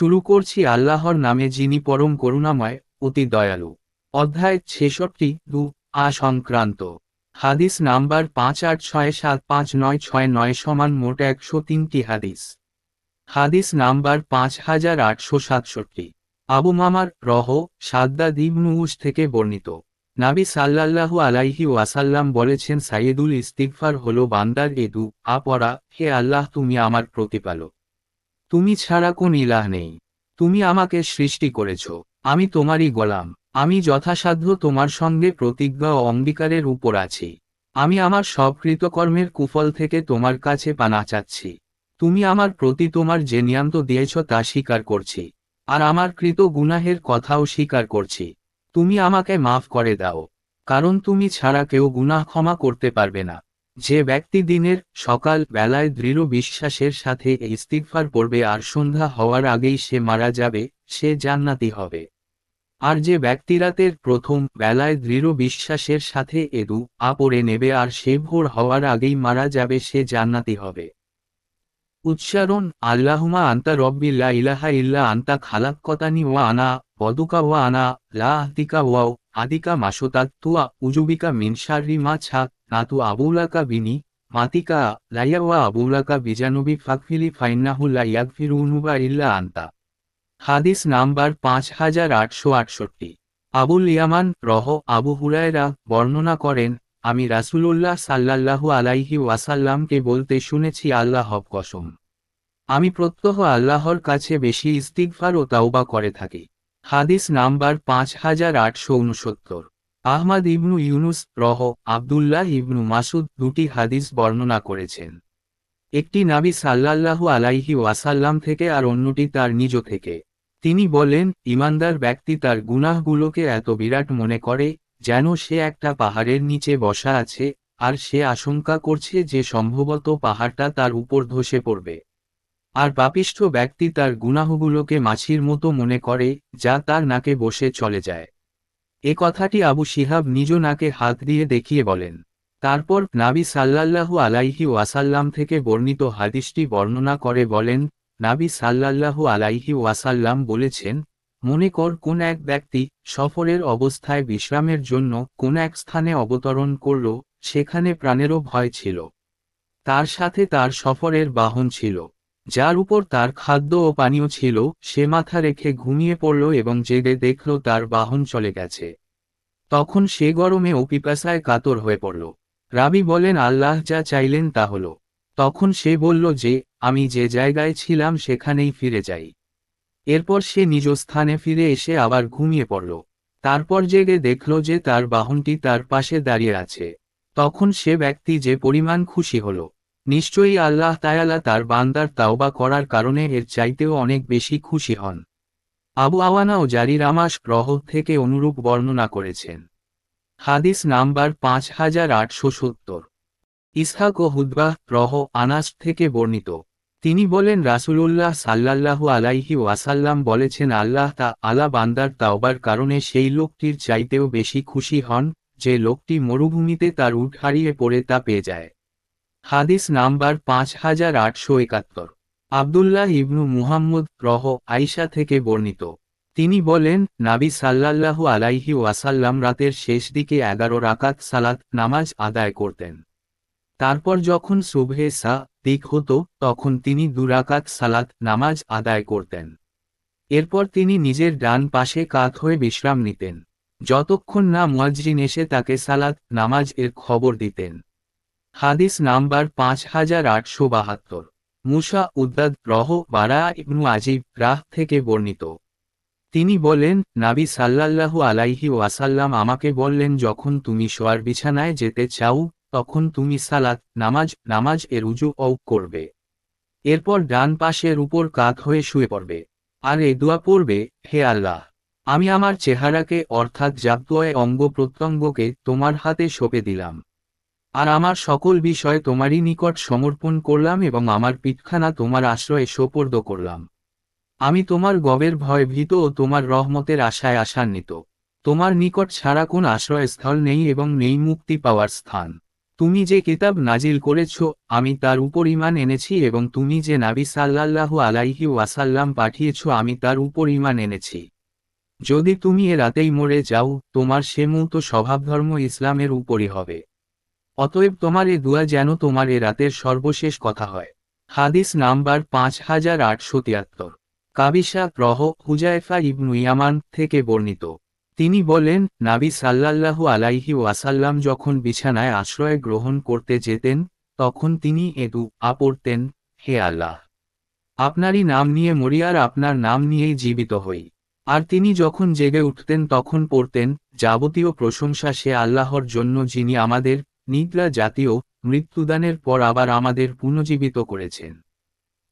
শুরু করছি আল্লাহর নামে যিনি পরম করুণাময়, অতি দয়ালু। অধ্যায় ছেষট্টি, দু, আ সংক্রান্ত। হাদিস নাম্বার পাঁচ আট ছয় সাত পাঁচ নয় ছয় নয় সমান মোট একশো তিনটি হাদিস। হাদিস নাম্বার পাঁচ হাজার আটশো সাতষট্টি। আবু মামার রহ, সাদ্দাদ ইবনুউস থেকে বর্ণিত। নাবি সাল্লাল্লাহু আলাইহি ওয়াসাল্লাম বলেছেন সাইয়েদুল ইস্তিগফার হল বান্দার এদু আপরা হে আল্লাহ তুমি আমার প্রতিপালক। তুমি ছাড়া কোন ইলাহ নেই। তুমি আমাকে সৃষ্টি করেছ। আমি তোমারই গোলাম। আমি যথাসাধ্য তোমার সঙ্গে প্রতিজ্ঞা ও অঙ্গীকারের উপর আছি। আমি আমার সব কৃতকর্মের কুফল থেকে তোমার কাছে পানা চাচ্ছি। তুমি আমার প্রতি তোমার যে নিয়ান্ত দিয়েছ তা স্বীকার করছি। আর আমার কৃত গুনাহের কথাও স্বীকার করছি। তুমি আমাকে মাফ করে দাও। কারণ তুমি ছাড়া কেউ গুনাহ ক্ষমা করতে পারবে না। যে ব্যক্তি দিনের সকাল বেলায় দৃঢ় বিশ্বাসের সাথে ইস্তিগফার পড়বে আর সন্ধ্যা হওয়ার আগেই সে মারা যাবে, সে জান্নাতি হবে। আর যে ব্যক্তি রাতের প্রথম বেলায় দৃঢ় বিশ্বাসের সাথে এদু আ নেবে আর সে ভোর হওয়ার আগেই মারা যাবে, সে জান্নাতি হবে। উচ্চারণ আল্লাহুমা আন্তা রব্বি লা ইলাহা ইল্লা আন্তা খালাক্কতানি ওয়া আনা বদুকা ওয়া আনা লা আহতিকা ওয়াও আদিকা মাসোতাক তুয়া, উজুবিকা মিন শাররি মা ছাক নাতু আবুলাকা বিনি, মাতিকা লাইয়া ওয়া আবুলাকা বিজানুবি ফাকফিলি ফাইন্নাহু লা ইয়াগফিরুনুবা ইল্লা আন্তা। হাদিস নাম্বার পাঁচ হাজার আটশো আটষট্টি। আবুল ইয়ামান, রহ, আবু হুরায়রা বর্ণনা করেন, আমি রাসূলুল্লাহ সাল্লাল্লাহু আলাইহি ওয়াসাল্লামকে বলতে শুনেছি আল্লাহ কসম। আমি প্রত্যহ আল্লাহর কাছে বেশি ইস্তিগফার ও তাওবা করে থাকি। হাদিস নাম্বার পাঁচ হাজার আটশো উনসত্তর। আহমাদ ইবনু ইউনুস রহ আবদুল্লাহ ইবনু মাসুদ দুটি হাদিস বর্ণনা করেছেন। একটি নাবি সাল্লাল্লাহু আলাইহি ওয়াসাল্লাম থেকে আর অন্যটি তার নিজ থেকে। তিনি বলেন, ইমানদার ব্যক্তি তার গুনাহগুলোকে এত বিরাট মনে করে, যেন সে একটা পাহাড়ের নিচে বসা আছে, আর সে আশঙ্কা করছে যে সম্ভবত পাহাড়টা তার উপর ধসে পড়বে। আর পাপিষ্ঠ ব্যক্তি তার গুনাহগুলোকে মাছির মতো মনে করে, যা তার নাকে বসে চলে যায়। এ কথাটি আবু সিহাব নিজ নাকে হাত দিয়ে দেখিয়ে বলেন। তারপর নাবি সাল্লাল্লাহু আলাইহি ওয়াসাল্লাম থেকে বর্ণিত হাদিসটি বর্ণনা করে বলেন, নাবি সাল্লাল্লাহু আলাইহি ওয়াসাল্লাম বলেছেন, মনে কর কোন এক ব্যক্তি সফরের অবস্থায় বিশ্রামের জন্য কোন এক স্থানে অবতরণ করল, সেখানে প্রাণেরও ভয় ছিল। তার সাথে তার সফরের বাহন ছিল। যার উপর তার খাদ্য ও পানীয় ছিল, সে মাথা রেখে ঘুমিয়ে পড়ল এবং জেগে দেখল তার বাহন চলে গেছে। তখন সে গরমে ও পিপাসায় কাতর হয়ে পড়ল। রাবি বলেন, আল্লাহ যা চাইলেন তা হল। তখন সে বলল যে, আমি যে জায়গায় ছিলাম সেখানেই ফিরে যাই। এরপর সে নিজ স্থানে ফিরে এসে আবার ঘুমিয়ে পড়ল। তারপর জেগে দেখল যে তার বাহনটি তার পাশে দাঁড়িয়ে আছে। তখন সে ব্যক্তি যে পরিমাণ খুশি হল। নিশ্চয়ই আল্লাহ তায়ালা তার বান্দার তাওবা করার কারণে এর চাইতেও অনেক বেশি খুশি হন। আবু আওয়ানা ও জারির আমাস রহ থেকে অনুরূপ বর্ণনা করেছেন। হাদিস নাম্বার পাঁচ হাজার আটশো সত্তর। ইসহাক ও হুদবাহ রহ আনাস থেকে বর্ণিত। তিনি বলেন, রাসূলুল্লাহ সাল্লাল্লাহু আলাইহি ওয়াসাল্লাম বলেছেন, আল্লাহ তা আলা বান্দার তাওবার কারণে সেই লোকটির চাইতেও বেশি খুশি হন, যে লোকটি মরুভূমিতে তার উঠ হারিয়ে পড়ে তা পেয়ে যায়। হাদিস নাম্বার পাঁচ হাজার আটশো একাত্তর। আবদুল্লাহ ইবনু মুহাম্মদ রহ আইসা থেকে বর্ণিত। তিনি বলেন, নাবি সাল্লাল্লাহু আলাইহি ওয়াসাল্লাম রাতের শেষ দিকে এগারো রাকাত সালাত নামাজ আদায় করতেন। তারপর যখন সুবহে সা দিক হতো, তখন তিনি দুরাকাত সালাত নামাজ আদায় করতেন। এরপর তিনি নিজের ডান পাশে কাত হয়ে বিশ্রাম নিতেন। যতক্ষণ না মুয়াজ্জিন এসে তাকে সালাত, নামাজ এর খবর দিতেন। হাদিস নাম্বার পাঁচ হাজার আটশো বাহাত্তর। মুসা উদ্দাদ রহ বারা ইবনু আজিব রাহ থেকে বর্ণিত। তিনি বলেন, নাবি সাল্লাল্লাহু আলাইহি ওয়াসাল্লাম আমাকে বললেন, যখন তুমি শোয়ার বিছানায় যেতে চাও, তখন তুমি সালাত, নামাজ নামাজ এর উজু ও করবে। এরপর ডান পাশের উপর কাত হয়ে শুয়ে পড়বে। আর এ দোয়া পড়বে, হে আল্লাহ, আমি আমার চেহারাকে অর্থাৎ জাপ্তয় অঙ্গ প্রত্যঙ্গকে তোমার হাতে সঁপে দিলাম। আর আমার সকল বিষয় তোমারই নিকট সমর্পণ করলাম এবং আমার পিঠখানা তোমার আশ্রয়ে সোপর্দ করলাম। আমি তোমার গবের ভয় ভীত ও তোমার রহমতের আশায় আশান্বিত। তোমার নিকট ছাড়া কোন আশ্রয়স্থল নেই এবং নেই মুক্তি পাওয়ার স্থান। তুমি যে কিতাব নাজিল করেছ, আমি তার উপর ইমান এনেছি এবং তুমি যে নাবি সাল্লাল্লাহু আলাইহি ওয়াসাল্লাম পাঠিয়েছ, আমি তার উপর ইমান এনেছি। যদি তুমি এ রাতেই মরে যাও, তোমার সে মূলত স্বভাবধর্ম ইসলামের উপরই হবে। অতএব তোমার এ দুয়া যেন তোমার এ রাতের সর্বশেষ কথা হয়। হাদিস নাম্বার পাঁচ হাজার আটশো তিয়াত্তর। কাবিসা রহ হুজাইফা ইবনু ইয়ামান থেকে বর্ণিত। তিনি বলেন, নাবি সাল্লাল্লাহু আলাইহি ওয়াসাল্লাম যখন বিছানায় আশ্রয় গ্রহণ করতে যেতেন, তখন তিনি এদু আ পড়তেন, হে আল্লাহ, আপনারই নাম নিয়ে মরিয়ার আপনার নাম নিয়েই জীবিত হই। আর তিনি যখন জেগে উঠতেন তখন পড়তেন, যাবতীয় প্রশংসা সে আল্লাহর জন্য যিনি আমাদের নিদ্রা জাতীয় মৃত্যুদানের পর আবার আমাদের পুনর্জীবিত করেছেন।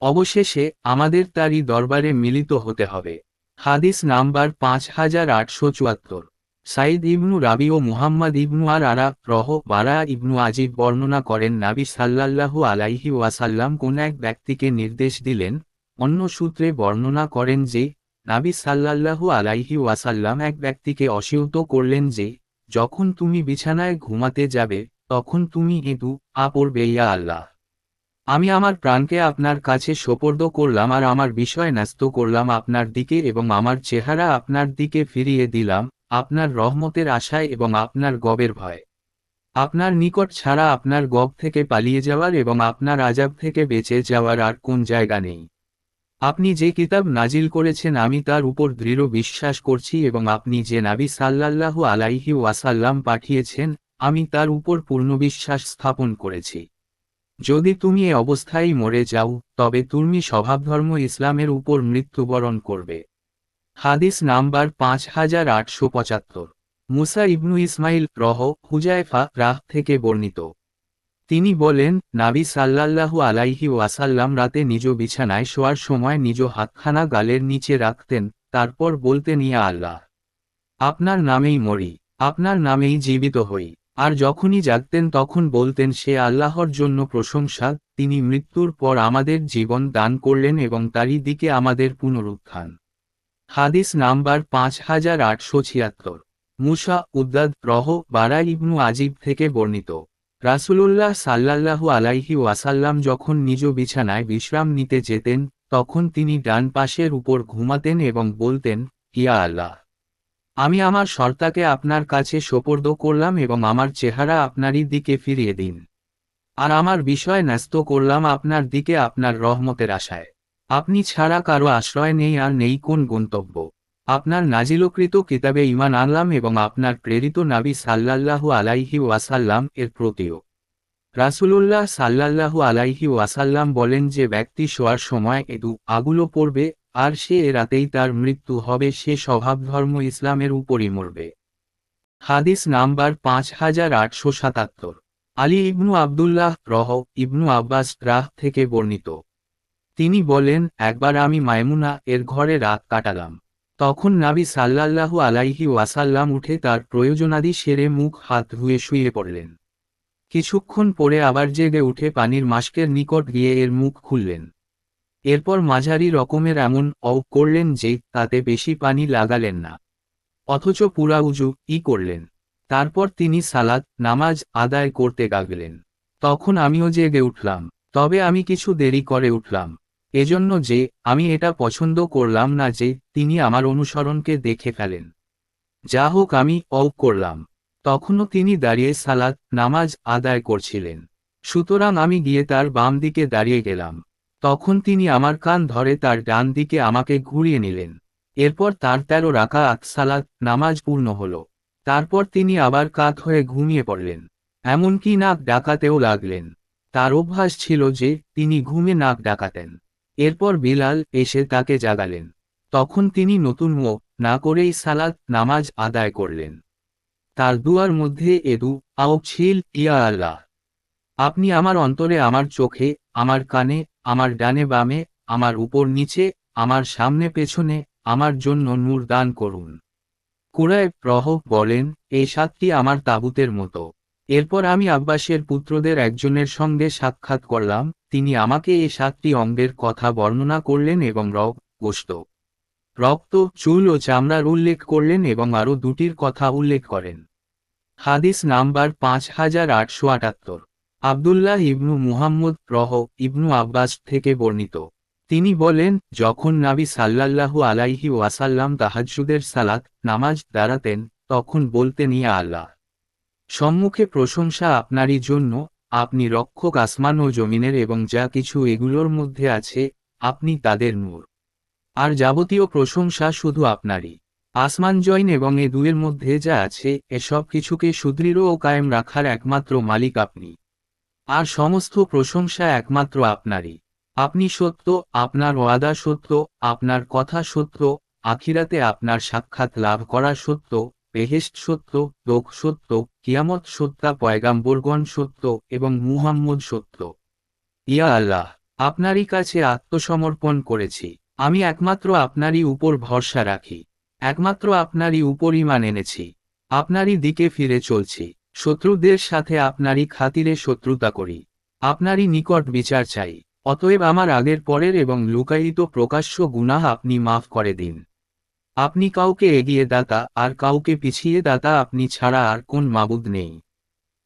অবশেষে আমাদের তারই দরবারে মিলিত হতে হবে। হাদিস নাম্বার পাঁচ হাজার আটশো চুয়াত্তর। সাইদ ইবনু রাবি ও মুহাম্মদ ইবনু আর আরা রহ বারা ইবনু আজিব বর্ণনা করেন, নাবি সাল্লাল্লাহু আলাইহি ওয়াসাল্লাম কোন এক ব্যক্তিকে নির্দেশ দিলেন, অন্য সূত্রে বর্ণনা করেন যে, নাবি সাল্লাল্লাহু আলাইহি ওয়াসাল্লাম এক ব্যক্তিকে অসিহত করলেন যে, যখন তুমি বিছানায় ঘুমাতে যাবে তখন তুমি এদু আ পড়বে ইয়া আল্লাহ। আমি আমার প্রাণকে আপনার কাছে সোপর্দ করলাম আর আমার বিষয় ন্যস্ত করলাম আপনার দিকে এবং আমার চেহারা আপনার দিকে ফিরিয়ে দিলাম, আপনার রহমতের আশায় এবং আপনার গবের ভয়। আপনার নিকট ছাড়া আপনার গব থেকে পালিয়ে যাওয়ার এবং আপনার আজাব থেকে বেঁচে যাওয়ার আর কোন জায়গা নেই। আপনি যে কিতাব নাজিল করেছেন আমি তার উপর দৃঢ় বিশ্বাস করছি এবং আপনি যে নাবি সাল্লাল্লাহু আলাইহি ওয়াসাল্লাম পাঠিয়েছেন আমি তার উপর পূর্ণ বিশ্বাস স্থাপন করেছি। যদি তুমি এ অবস্থায় মরে যাও, তবে তুমি স্বভাবধর্ম ইসলামের উপর মৃত্যুবরণ করবে। হাদিস নাম্বার পাঁচ হাজার আটশো পঁচাত্তর। মুসা ইবনু ইসমাইল রহ হুজাইফা রাহ থেকে বর্ণিত। তিনি বলেন, নাবি সাল্লাল্লাহু আলাইহি ওয়াসাল্লাম রাতে নিজ বিছানায় শোয়ার সময় নিজ হাতখানা গালের নিচে রাখতেন, তারপর বলতেন, ইয়া আল্লাহ, আপনার নামেই মরি, আপনার নামেই জীবিত হই। আর যখনই জাগতেন তখন বলতেন, সে আল্লাহর জন্য প্রশংসা, তিনি মৃত্যুর পর আমাদের জীবন দান করলেন এবং তারই দিকে আমাদের পুনরুত্থান। হাদিস নাম্বার পাঁচ হাজার আটশো ছিয়াত্তর। মুসা উদ্দাদ রহ বারা ইবনু আজিব থেকে বর্ণিত। রাসুলুল্লাহ সাল্লাল্লাহু আলাইহি ওয়াসাল্লাম যখন নিজ বিছানায় বিশ্রাম নিতে যেতেন, তখন তিনি ডান পাশের উপর ঘুমাতেন এবং বলতেন, ইয়া আল্লাহ আমি আমার সর্তাকে আপনার কাছে সোপর্দ করলাম এবং আমার চেহারা আপনারই দিকে ফিরিয়ে দিন। আর আমার বিষয় ন্যস্ত করলাম আপনার দিকে আপনার রহমতের আশায়। আপনি ছাড়া কারও আশ্রয় নেই আর নেই কোন গন্তব্য। আপনার নাজিলকৃত কিতাবে ইমান আনলাম এবং আপনার প্রেরিত নাবি সাল্লাল্লাহু আলাইহি ওয়াসাল্লাম এর প্রতিও। রাসুলুল্লাহ সাল্লাল্লাহু আলাইহি ওয়াসাল্লাম বলেন যে ব্যক্তি শোয়ার সময় এদু আগুলো পড়বে আর সে রাতেই তার মৃত্যু হবে, সে স্বভাবধর্ম ইসলামের উপরই মরবে। হাদিস নাম্বার পাঁচ হাজার আটশো সাতাত্তর। আলী ইবনু আবদুল্লাহ রহ, ইবনু আব্বাস রাহ থেকে বর্ণিত। তিনি বলেন, একবার আমি মায়মুনা এর ঘরে রাত কাটালাম। তখন নাবি সাল্লাল্লাহু আলাইহি ওয়াসাল্লাম উঠে তার প্রয়োজনাদি সেরে মুখ, হাত ধুয়ে শুয়ে পড়লেন। কিছুক্ষণ পরে আবার জেগে উঠে পানির মাস্কের নিকট গিয়ে এর মুখ খুললেন। এরপর মাঝারি রকমের এমন অ করলেন যে তাতে বেশি পানি লাগালেন না। অথচ পুরা উজু ই করলেন। তারপর তিনি সালাদ, নামাজ আদায় করতে গাগলেন। তখন আমিও জেগে উঠলাম। তবে আমি কিছু দেরি করে উঠলাম। এজন্য যে আমি এটা পছন্দ করলাম না যে তিনি আমার অনুসরণকে দেখে ফেলেন। যা হোক আমি অ করলাম। তখনও তিনি দাঁড়িয়ে সালাদ, নামাজ আদায় করছিলেন। সুতরাং আমি গিয়ে তার বাম দিকে দাঁড়িয়ে গেলাম। তখন তিনি আমার কান ধরে তার ডান দিকে আমাকে ঘুরিয়ে নিলেন। এরপর তার তেরো রাখা সালাত নামাজ পূর্ণ হল। তারপর তিনি আবার কাত হয়ে ঘুমিয়ে পড়লেন। এমনকি নাক ডাকাতেও লাগলেন। তার অভ্যাস ছিল যে, তিনি ঘুমে নাক ডাকাতেন। এরপর বিলাল এসে তাকে জাগালেন। তখন তিনি নতুন মো না করেই সালাত নামাজ আদায় করলেন। তার দুয়ার মধ্যে এদু আও ছিল ইয়া আল্লাহ। আপনি আমার অন্তরে আমার চোখে, আমার কানে আমার ডানে বামে, আমার উপর নিচে, আমার সামনে পেছনে, আমার জন্য নূর দান করুন। কুরায় প্রহ বলেন, এই সাতটি আমার তাবুতের মতো। এরপর আমি আব্বাসের পুত্রদের একজনের সঙ্গে সাক্ষাৎ করলাম, তিনি আমাকে এই সাতটি অঙ্গের কথা বর্ণনা করলেন এবং রক গোস্ত রক্ত, চুল ও চামড়ার উল্লেখ করলেন এবং আরও দুটির কথা উল্লেখ করেন। হাদিস নাম্বার পাঁচ হাজার আটশো আটাত্তর। আবদুল্লাহ ইবনু মুহাম্মদ রহ ইবনু আব্বাস থেকে বর্ণিত। তিনি বলেন, যখন নাবি সাল্লাল্লাহু আলাইহি ওয়াসাল্লাম তাহাজ্জুদের সালাত, নামাজ দাঁড়াতেন, তখন বলতেন, ইয়া আল্লাহ! সম্মুখে প্রশংসা আপনারই জন্য, আপনি রক্ষক আসমান ও জমিনের এবং যা কিছু এগুলোর মধ্যে আছে, আপনি তাদের নূর। আর যাবতীয় প্রশংসা শুধু আপনারই। আসমান জৈন এবং এ দুয়ের মধ্যে যা আছে এসব কিছুকে সুদৃঢ় ও কায়েম রাখার একমাত্র মালিক আপনি। আর সমস্ত প্রশংসা একমাত্র আপনারই। আপনি সত্য, আপনার ওয়াদা সত্য, আপনার কথা সত্য, আখিরাতে আপনার সাক্ষাৎ লাভ করা সত্য বেহেস্ট সত্য, লোক সত্য, কিয়ামত সত্তা পয়গাম্বরগণ সত্য এবং মুহাম্মদ সত্য। ইয়া আল্লাহ, আপনারই কাছে আত্মসমর্পণ করেছি। আমি একমাত্র আপনারই উপর ভরসা রাখি। একমাত্র আপনারই উপর ইমান এনেছি। আপনারই দিকে ফিরে চলছি। শত্রুদের সাথে আপনারই খাতিরে শত্রুতা করি। আপনারই নিকট বিচার চাই। অতএব আমার আগের, পরের এবং লুকায়িত প্রকাশ্য গুনাহ আপনি মাফ করে দিন। আপনি কাউকে এগিয়ে দাতা, আর কাউকে পিছিয়ে দাতা আপনি ছাড়া আর কোন মাবুদ নেই।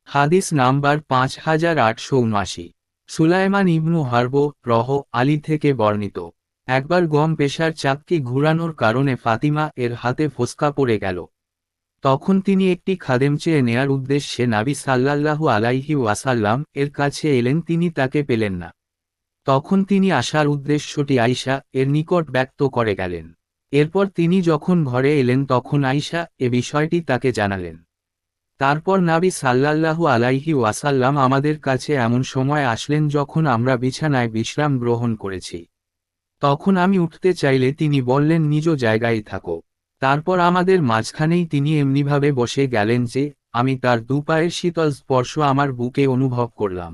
হাদিস নাম্বার পাঁচ হাজার আটশো উনআশি। সুলাইমান ইবনু হারব, রহ, আলী থেকে বর্ণিত। একবার গম পেশার চাককি ঘুরানোর কারণে ফাতিমা এর হাতে ফোসকা পড়ে গেল। তখন তিনি একটি খাদেম চেয়ে নেয়ার উদ্দেশ্যে নাবি সাল্লাল্লাহু আলাইহি ওয়াসাল্লাম এর কাছে এলেন, তিনি তাকে পেলেন না। তখন তিনি আসার উদ্দেশ্যটি আইসা এর নিকট ব্যক্ত করে গেলেন। এরপর তিনি যখন ঘরে এলেন, তখন আইসা এ বিষয়টি তাকে জানালেন। তারপর নাবি সাল্লাল্লাহু আলাইহি ওয়াসাল্লাম আমাদের কাছে এমন সময় আসলেন যখন আমরা বিছানায় বিশ্রাম গ্রহণ করেছি। তখন আমি উঠতে চাইলে তিনি বললেন, নিজ জায়গায় থাকো। তারপর আমাদের মাঝখানেই তিনি এমনিভাবে বসে গেলেন যে, আমি তার দুপায়ের শীতল স্পর্শ আমার বুকে অনুভব করলাম।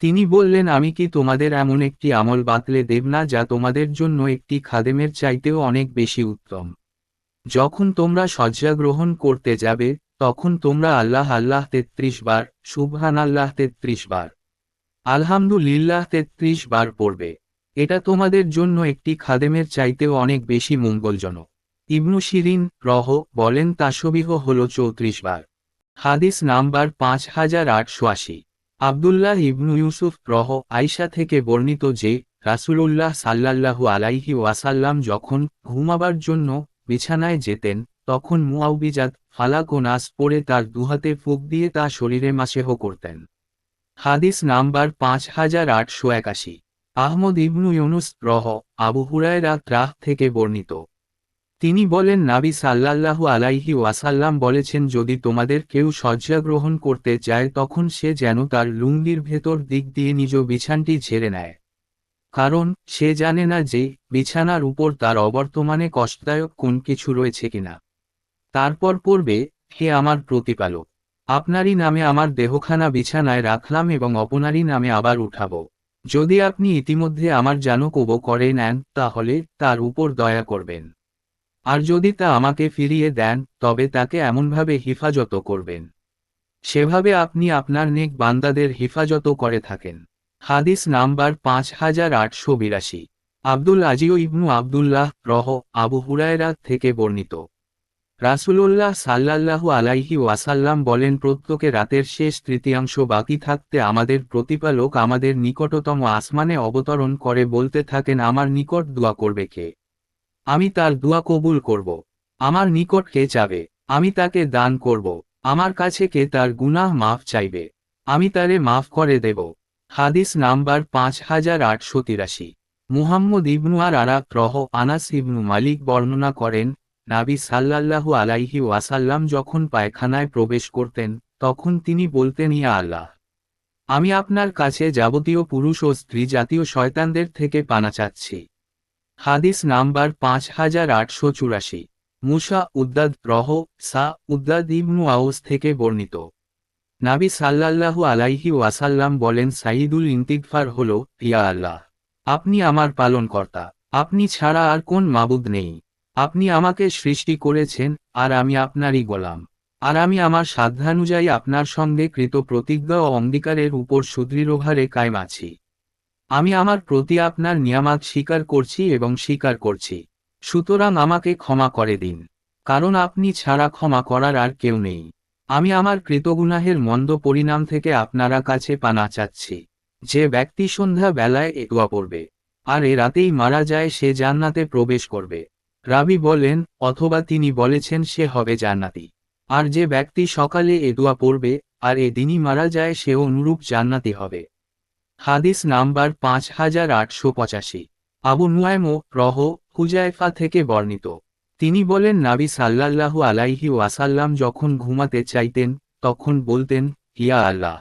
তিনি বললেন, আমি কি তোমাদের এমন একটি আমল বাতলে দেব না যা তোমাদের জন্য একটি খাদেমের চাইতেও অনেক বেশি উত্তম? যখন তোমরা শয্যা গ্রহণ করতে যাবে, তখন তোমরা আল্লাহ আল্লাহ তেত্রিশ বার সুবহান আল্লাহ তেত্রিশ বার, আলহামদুলিল্লাহ তেত্রিশ বার পড়বে। এটা তোমাদের জন্য একটি খাদেমের চাইতেও অনেক বেশি মঙ্গলজনক। ইবনু শিরিন, রহ, বলেন, তাসবিহ হল চৌত্রিশ বার। হাদিস নাম্বার পাঁচ হাজার আটশো আশি। আবদুল্লাহ ইবনু ইউসুফ, রহ আইসা থেকে বর্ণিত যে, রাসূলুল্লাহ সাল্লাল্লাহু আলাইহি ওয়াসাল্লাম যখন ঘুমাবার জন্য বিছানায় যেতেন, তখন মুআউবিজাত ফালাক ও নাস পরে তার দুহাতে ফুক দিয়ে তা শরীরে মাসেহ করতেন। হাদিস নাম্বার পাঁচ হাজার আটশো একাশি। আহমদ ইবনু ইউনুস, রহ, আবু হুরায়রা ত্রাহ থেকে বর্ণিত। তিনি বলেন, নাবি সাল্লাল্লাহু আলাইহি ওয়াসাল্লাম বলেছেন, যদি তোমাদের কেউ শয্যা গ্রহণ করতে চায় তখন সে যেন তার লুঙ্গির ভেতর দিক দিয়ে নিজ বিছানটি ঝেড়ে নেয়। কারণ, সে জানে না যে, বিছানার উপর তার অবর্তমানে কষ্টদায়ক কোন কিছু রয়েছে কিনা। তারপর পড়বে, হে আমার প্রতিপালক, আপনারই নামে আমার দেহখানা বিছানায় রাখলাম এবং অপনারই নামে আবার উঠাব। যদি আপনি ইতিমধ্যে আমার জানকোব করে নেন তাহলে তার উপর দয়া করবেন। আর যদি তা আমাকে ফিরিয়ে দেন, তবে তাকে এমনভাবে হিফাজত করবেন। সেভাবে আপনি আপনার নেক বান্দাদের হিফাজত করে থাকেন। হাদিস নাম্বার পাঁচ হাজার আটশো বিরাশি। আব্দুল আজিও ইবনু আবদুল্লাহ রহ, আবু হুরায়রা থেকে বর্ণিত। রাসূলুল্লাহ সাল্লাল্লাহু আলাইহি ওয়াসাল্লাম বলেন, প্রত্যেকে রাতের শেষ তৃতীয়াংশ বাকি থাকতে আমাদের প্রতিপালক আমাদের নিকটতম আসমানে অবতরণ করে বলতে থাকেন, আমার নিকট দোয়া করবে কে আমি তার দোয়া কবুল করব। আমার নিকট কে চাবে আমি তাকে দান করব। আমার কাছে কে তার গুনাহ মাফ চাইবে? আমি তারে মাফ করে দেব। হাদিস নাম্বার পাঁচ হাজার আটশো তিরাশি। মুহাম্মদ ইবনু আর আরাক রহ আনাস ইবনু মালিক বর্ণনা করেন, নাবি সাল্লাল্লাহু আলাইহি ওয়াসাল্লাম যখন পায়খানায় প্রবেশ করতেন, তখন তিনি বলতেন, ইয়া আল্লাহ, আমি আপনার কাছে যাবতীয় পুরুষ ও স্ত্রী জাতীয় শয়তানদের থেকে পানা চাচ্ছি। হাদিস নাম্বার পাঁচ হাজার আটশো চুরাশি। মুসা উদ্দাদ রহ সা উদ্দাদ ইবনু আউস থেকে বর্ণিত। নাবি সাল্লাল্লাহু আলাইহি ওয়াসাল্লাম বলেন সাইদুল ইন্তিকফার হল, ইয়া আল্লাহ, আপনি আমার পালনকর্তা, আপনি ছাড়া আর কোন মাবুদ নেই। আপনি আমাকে সৃষ্টি করেছেন, আর আমি আপনারই গোলাম। আর আমি আমার সাধ্যানুযায়ী আপনার সঙ্গে কৃত প্রতিজ্ঞা ও অঙ্গীকারের উপর সুদৃঢ়ভাবে কায়েম আছি। আমি আমার প্রতি আপনার নিয়ামাত স্বীকার করছি এবং স্বীকার করছি। সুতরাং আমাকে ক্ষমা করে দিন। কারণ আপনি ছাড়া ক্ষমা করার আর কেউ নেই। আমি আমার কৃতগুনাহের মন্দ পরিণাম থেকে আপনারা কাছে পানা চাচ্ছি। যে ব্যক্তি সন্ধ্যা বেলায় এ দোয়া পড়বে, আর এ রাতেই মারা যায় সে জান্নাতে প্রবেশ করবে। রাবি বলেন, অথবা তিনি বলেছেন সে হবে জান্নাতি। আর যে ব্যক্তি সকালে এ দোয়া পড়বে, আর এ দিনই মারা যায় সে অনুরূপ জান্নাতি হবে। হাদিস নাম্বার পাঁচ হাজার আটশো পঁচাশি। আবু নুয়াইমো রহ হুজাইফা থেকে বর্ণিত। তিনি বলেন, নাবি সাল্লাল্লাহু আলাইহি ওয়াসাল্লাম যখন ঘুমাতে চাইতেন, তখন বলতেন হিয়া আল্লাহ,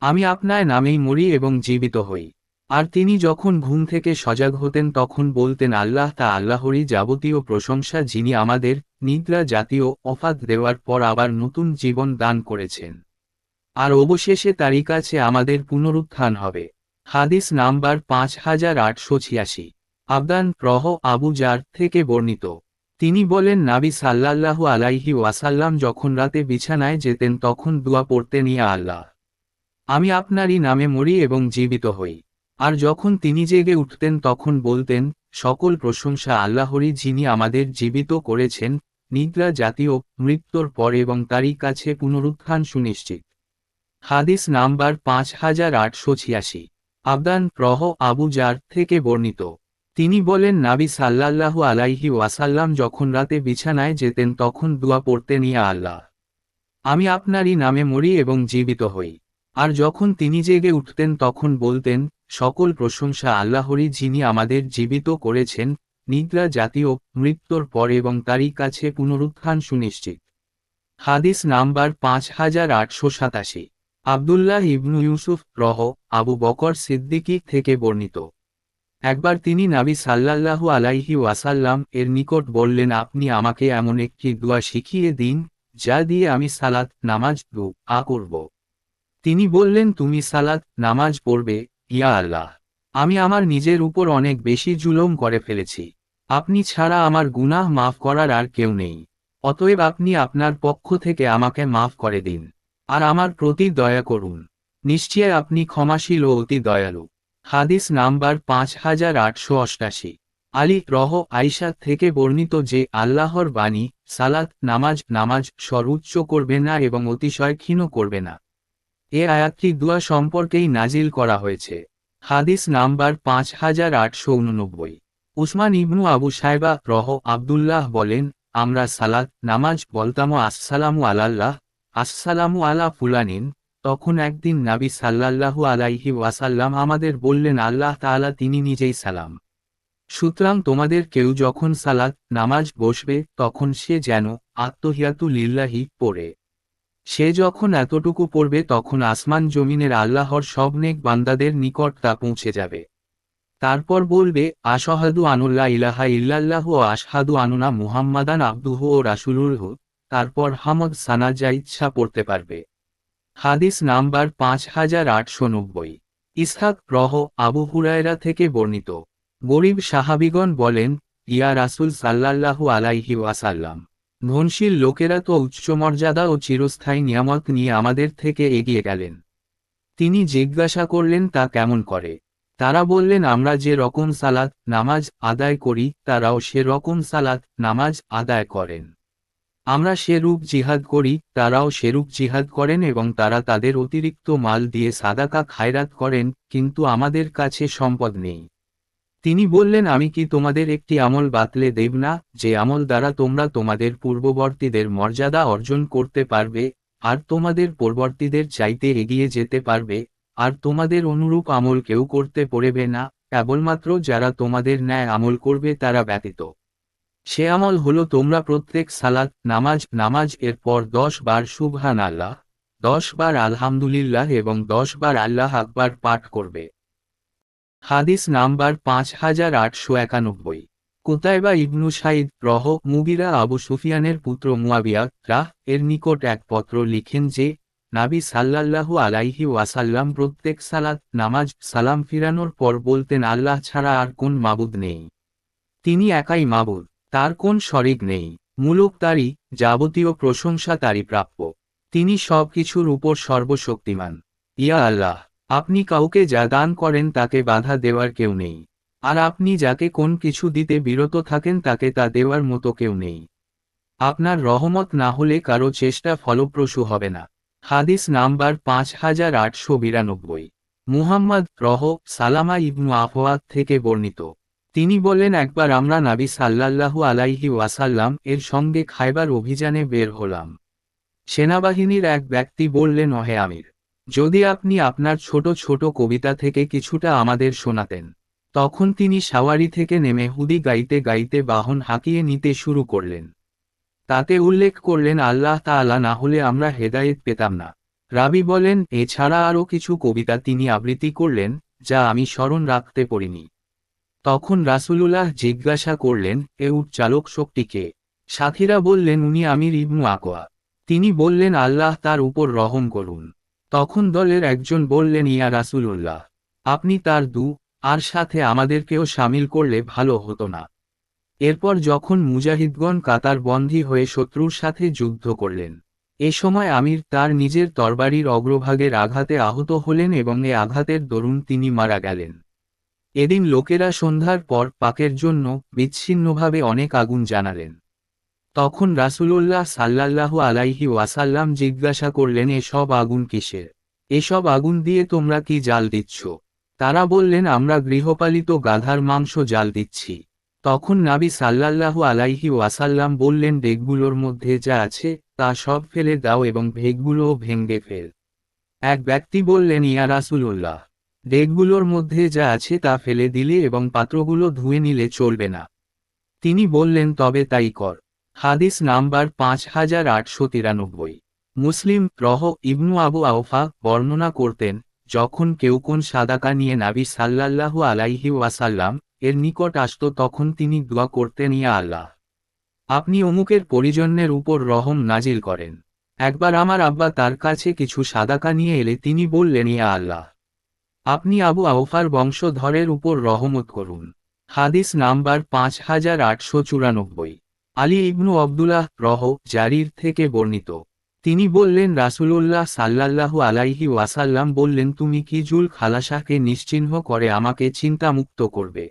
আমি আপনার নামেই মরি এবং জীবিত হই। আর তিনি যখন ঘুম থেকে সজাগ হতেন, তখন বলতেন, আল্লাহ তা আল্লাহরই যাবতীয় প্রশংসা যিনি আমাদের নিদ্রা জাতীয় অফাত দেওয়ার পর আবার নতুন জীবন দান করেছেন। আর অবশেষে তারই কাছে আমাদের পুনরুত্থান হবে। হাদিস নাম্বার পাঁচ হাজার আটশো ছিয়াশি। আবদান প্রহ আবু জার থেকে বর্ণিত। তিনি বলেন, নাবি সাল্লাল্লাহু আলাইহি ওয়াসাল্লাম যখন রাতে বিছানায় যেতেন, তখন দোয়া পড়তেন, ইয়া আল্লাহ, আমি আপনারই নামে মরি এবং জীবিত হই। আর যখন তিনি জেগে উঠতেন, তখন বলতেন, সকল প্রশংসা আল্লাহরই, যিনি আমাদের জীবিত করেছেন, নিদ্রা জাতীয়, মৃত্যুর পর এবং তারই কাছে পুনরুত্থান সুনিশ্চিত। হাদিস নাম্বার পাঁচ হাজার আটশো ছিয়াশি, আবদান প্রহ আবু জার থেকে বর্ণিত। তিনি বলেন, নাবি সাল্লাল্লাহু আলাইহি ওয়াসাল্লাম যখন রাতে বিছানায় যেতেন, তখন দোয়া পড়তেন, ইয়া আল্লাহ, আমি আপনারই নামে মরি এবং জীবিত হই। আর যখন তিনি জেগে উঠতেন, তখন বলতেন, সকল প্রশংসা আল্লাহরই, যিনি আমাদের জীবিত করেছেন, নিদ্রা জাতীয় মৃত্যুর পর এবং তারই কাছে পুনরুত্থান সুনিশ্চিত। হাদিস নাম্বার পাঁচ হাজার আটশো সাতাশি আবদুল্লাহ ইবনু ইউসুফ রহ আবু বকর সিদ্দিকি থেকে বর্ণিত। একবার তিনি নাবি সাল্লাল্লাহু আলাইহি ওয়াসাল্লাম এর নিকট বললেন, আপনি আমাকে এমন একটি দোয়া শিখিয়ে দিন, যা দিয়ে আমি সালাত নামাজ দু আ করব। তিনি বললেন, তুমি সালাত নামাজ পড়বে, ইয়া আল্লাহ। আমি আমার নিজের উপর অনেক বেশি জুলুম করে ফেলেছি। আপনি ছাড়া আমার গুনাহ মাফ করার আর কেউ নেই। অতএব আপনি আপনার পক্ষ থেকে আমাকে মাফ করে দিন। আর আমার প্রতি দয়া করুন। নিশ্চয় আপনি ক্ষমাশীল ও অতি দয়ালু। হাদিস নাম্বার পাঁচ হাজার আটশো অষ্টাশি। আলী রহ আইসা থেকে বর্ণিত যে আল্লাহর বাণী, সালাত, নামাজ নামাজ সর্বোচ্চ করবে না এবং অতিশয় ক্ষীণ করবে না। এ আয়াতটি দুয়া সম্পর্কেই নাজিল করা হয়েছে। হাদিস নাম্বার পাঁচ হাজার আটশো উননব্বই। উসমান ইবনু আবু সাহেবা রহ আবদুল্লাহ বলেন, আমরা সালাত, নামাজ, বলতামো আসসালামু আলাল্লাহ আসসালামু আলা ফুলানিন, তখন একদিন নাবি সাল্লাল্লাহু আলাইহি ওয়াসাল্লাম আমাদের বললেন, আল্লাহ তাআলা তিনি নিজেই সালাম। সুতরাং তোমাদের কেউ যখন সালাত, নামাজ বসবে, তখন সে যেন আত্মহিয়াতু লিল্লাহি পড়ে। সে যখন এতটুকু পড়বে, তখন আসমান জমিনের আল্লাহর সব নেক বান্দাদের নিকট তা পৌঁছে যাবে। তারপর বলবে, আশহাদু আনুল্লাহ ইলাহা ইল্লাল্লাহু ও আশহাদু আনুনা মুহাম্মাদান আব্দুহু ও রাসুলুহু। তারপর হামদ সানা যা ইচ্ছা পড়তে পারবে। হাদিস নাম্বার পাঁচ হাজার আটশো নব্বই। ইসহাক রহ আবু হুরায়রা থেকে বর্ণিত। গরিব সাহাবিগণ বলেন, ইয়া রাসুল সাল্লাল্লাহু আলাইহি ওয়াসাল্লাম, ধনশীল লোকেরা তো উচ্চমর্যাদা ও চিরস্থায়ী নিয়ামত নিয়ে আমাদের থেকে এগিয়ে গেলেন। তিনি জিজ্ঞাসা করলেন, তা কেমন করে? তারা বললেন, আমরা যে রকম সালাত নামাজ আদায় করি, তারাও সে রকম সালাত নামাজ আদায় করেন। আমরা সেরূপ জিহাদ করি, তারাও সেরূপ জিহাদ করেন এবং তারা তাদের অতিরিক্ত মাল দিয়ে সাদাকা খায়রাত করেন, কিন্তু আমাদের কাছে সম্পদ নেই। তিনি বললেন, আমি কি তোমাদের একটি আমল বাতলে দেব না, যে আমল দ্বারা তোমরা তোমাদের পূর্ববর্তীদের মর্যাদা অর্জন করতে পারবে, আর তোমাদের পরবর্তীদের চাইতে এগিয়ে যেতে পারবে, আর তোমাদের অনুরূপ আমল কেউ করতে পড়বে না? কেবলমাত্র যারা তোমাদের ন্যায় আমল করবে তারা ব্যতীত। সে আমল হলো তোমরা প্রত্যেক সালাত, নামাজ নামাজ এর পর দশ বার সুবহান আল্লাহ দশ বার আলহামদুলিল্লাহ এবং দশ বার আল্লাহ আকবার পাঠ করবে। হাদিস নাম্বার পাঁচ হাজার আটশো একানব্বই। কোতাইবা ইবনু সাইদ রহ মুগিরা আবু সুফিয়ানের পুত্র মুয়াবিয়া রাহ এর নিকট এক পত্র লিখেন যে, নাবি সাল্লাল্লাহু আলাইহি ওয়াসাল্লাম প্রত্যেক সালাত, নামাজ, সালাম ফিরানোর পর বলতেন, আল্লাহ ছাড়া আর কোন মাবুদ নেই। তিনি একাই মাবুদ। তার কোন শরিক নেই। মূলক তারই যাবতীয় প্রশংসা তারই প্রাপ্য। তিনি সব কিছুর উপর সর্বশক্তিমান। ইয়া আল্লাহ, আপনি কাউকে যা দান করেন তাকে বাধা দেওয়ার কেউ নেই। আর আপনি যাকে কোন কিছু দিতে বিরত থাকেন তাকে তা দেওয়ার মতো কেউ নেই। আপনার রহমত না হলে কারও চেষ্টা ফলপ্রসূ হবে না। হাদিস নাম্বার পাঁচ হাজার আটশো বিরানব্বই। মুহাম্মদ রহ সালামা ইবনু আফওয়াদ থেকে বর্ণিত। তিনি বলেন, একবার আমরা নাবি সাল্লাল্লাহু আলাইহি ওয়াসাল্লাম এর সঙ্গে খাইবার অভিযানে বের হলাম। সেনাবাহিনীর এক ব্যক্তি বললেন অহে আমির, যদি আপনি আপনার ছোট ছোট কবিতা থেকে কিছুটা আমাদের শোনাতেন, তখন তিনি সাওয়ারি থেকে নেমে হুদি গাইতে গাইতে বাহন হাঁকিয়ে নিতে শুরু করলেন। তাতে উল্লেখ করলেন, আল্লাহ তাআলা না হলে আমরা হেদায়েত পেতাম না। রাবি বলেন, এছাড়া আরও কিছু কবিতা তিনি আবৃত্তি করলেন, যা আমি স্মরণ রাখতে পারিনি। তখন রাসূলুল্লাহ জিজ্ঞাসা করলেন, এ উট চালক শক্তিকে সাথীরা বললেন, উনি আমির ইবনু আকোয়া। তিনি বললেন, আল্লাহ তার উপর রহম করুন। তখন দলের একজন বললেন, ইয়া রাসূলুল্লাহ, আপনি তার দু, আর সাথে আমাদেরকেও সামিল করলে ভালো হতো না। এরপর যখন মুজাহিদগণ কাতার বন্দী হয়ে শত্রুর সাথে যুদ্ধ করলেন, এ সময় আমির তার নিজের তরবারির অগ্রভাগের আঘাতে আহত হলেন এবং এ আঘাতের দরুন তিনি মারা গেলেন। এদিন লোকেরা সন্ধ্যার পর পাকের জন্য বিচ্ছিন্নভাবে অনেক আগুন জানালেন। তখন রাসূলুল্লাহ সাল্লাল্লাহু আলাইহি ওয়াসাল্লাম জিজ্ঞাসা করলেন এসব আগুন কিসের? এসব আগুন দিয়ে তোমরা কি জাল দিচ্ছ? তারা বললেন, আমরা গৃহপালিত গাধার মাংস জাল দিচ্ছি। তখন নাবি সাল্লাল্লাহু আলাইহি ওয়াসাল্লাম বললেন, ডেকগুলোর মধ্যে যা আছে, তা সব ফেলে দাও এবং ভেগগুলোও ভেঙ্গে ফেল। এক ব্যক্তি বললেন, ইয়া রাসূলুল্লাহ ডেকগুলোর মধ্যে যা আছে তা ফেলে দিলে এবং পাত্রগুলো ধুয়ে নিলে চলবে না। তিনি বললেন, তবে তাই কর। হাদিস নাম্বার পাঁচ হাজার আটশো তিরানব্বই। মুসলিম রহ ইবনু আবু আওফা বর্ণনা করতেন, যখন কেউ কোন সাদাকা নিয়ে নাবি সাল্লাল্লাহু আলাইহি ওয়াসাল্লাম এর নিকট আসত, তখন তিনি দোয়া করতেন, ইয়া আল্লাহ, আপনি অমুকের পরিজন্যের উপর রহম নাজিল করেন। একবার আমার আব্বা তার কাছে কিছু সাদাকা নিয়ে এলে তিনি বললেন, ইয়া আল্লাহ আপনি আবু আওফার বংশধরের উপর রহমত করুন। হাদিস নাম্বার পাঁচ হাজার আটশো চুরানব্বই। আলী ইবনু আবদুল্লাহ রহ, জারির থেকে বর্ণিত। তিনি বললেন, রাসূলুল্লাহ সাল্লাল্লাহু আলাইহি ওয়াসাল্লাম বললেন, তুমি কি জুল খালাসাকে নিশ্চিহ্ন করে আমাকে চিন্তামুক্ত করবে?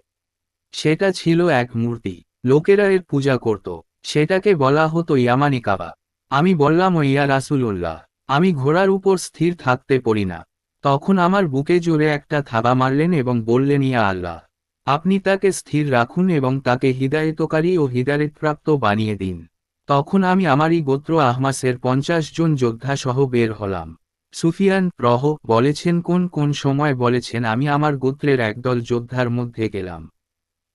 সেটা ছিল এক মূর্তি। লোকেরা এর পূজা করত। সেটাকে বলা হতো ইয়ামানি কাবা। আমি বললাম ইয়া রাসূলুল্লাহ, আমি ঘোড়ার উপর স্থির থাকতে পারি না। তখন আমার বুকে জোরে একটা থাবা মারলেন এবং বললেন, ইয়া আল্লাহ, আপনি তাকে স্থির রাখুন এবং তাকে হৃদায়তকারী ও হৃদায়তপ্রাপ্ত বানিয়ে দিন। তখন আমি আমারই গোত্র আহমাসের পঞ্চাশ জন যোদ্ধা সহ বের হলাম। সুফিয়ান, প্রহ, বলেছেন, কোন কোন সময় বলেছেন, আমি আমার গোত্রের একদল যোদ্ধার মধ্যে গেলাম।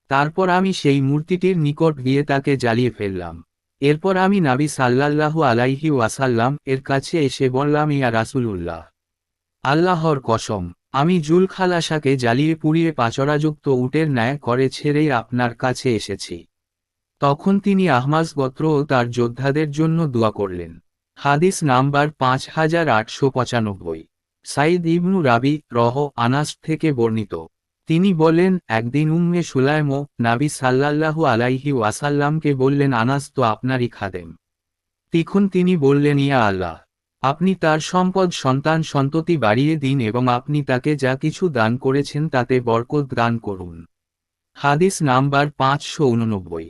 তারপর আমি সেই মূর্তিটির নিকট গিয়ে তাকে জ্বালিয়ে ফেললাম। এরপর আমি নাবি সাল্লাল্লাহু আলাইহি ওয়াসাল্লাম এর কাছে এসে বললাম, ইয়া রাসূলুল্লাহ আল্লাহর কসম, আমি জুল খালাসাকে জ্বালিয়ে পুড়িয়ে পাচরাযুক্ত উটের ন্যায় করে ছেড়েই আপনার কাছে এসেছি। তখন তিনি আহমাজ গোত্র ও তার যোদ্ধাদের জন্য দোয়া করলেন। হাদিস নাম্বার পাঁচ হাজার আটশো পঁচানব্বই। সাইদ ইবনু রাবি রহ আনাস থেকে বর্ণিত। তিনি বলেন, একদিন উম্মে সুলাইমো নাবি সাল্লাল্লাহু আলাইহি ওয়াসাল্লামকে বললেন, আনাস, তো আপনারই খাদেম। তখন তিনি বললেন, ইয়া আল্লাহ আপনি তার সম্পদ সন্তান সন্ততি বাড়িয়ে দিন এবং আপনি তাকে যা কিছু দান করেছেন তাতে বরকত দান করুন। হাদিস নাম্বার পাঁচশো উননব্বই।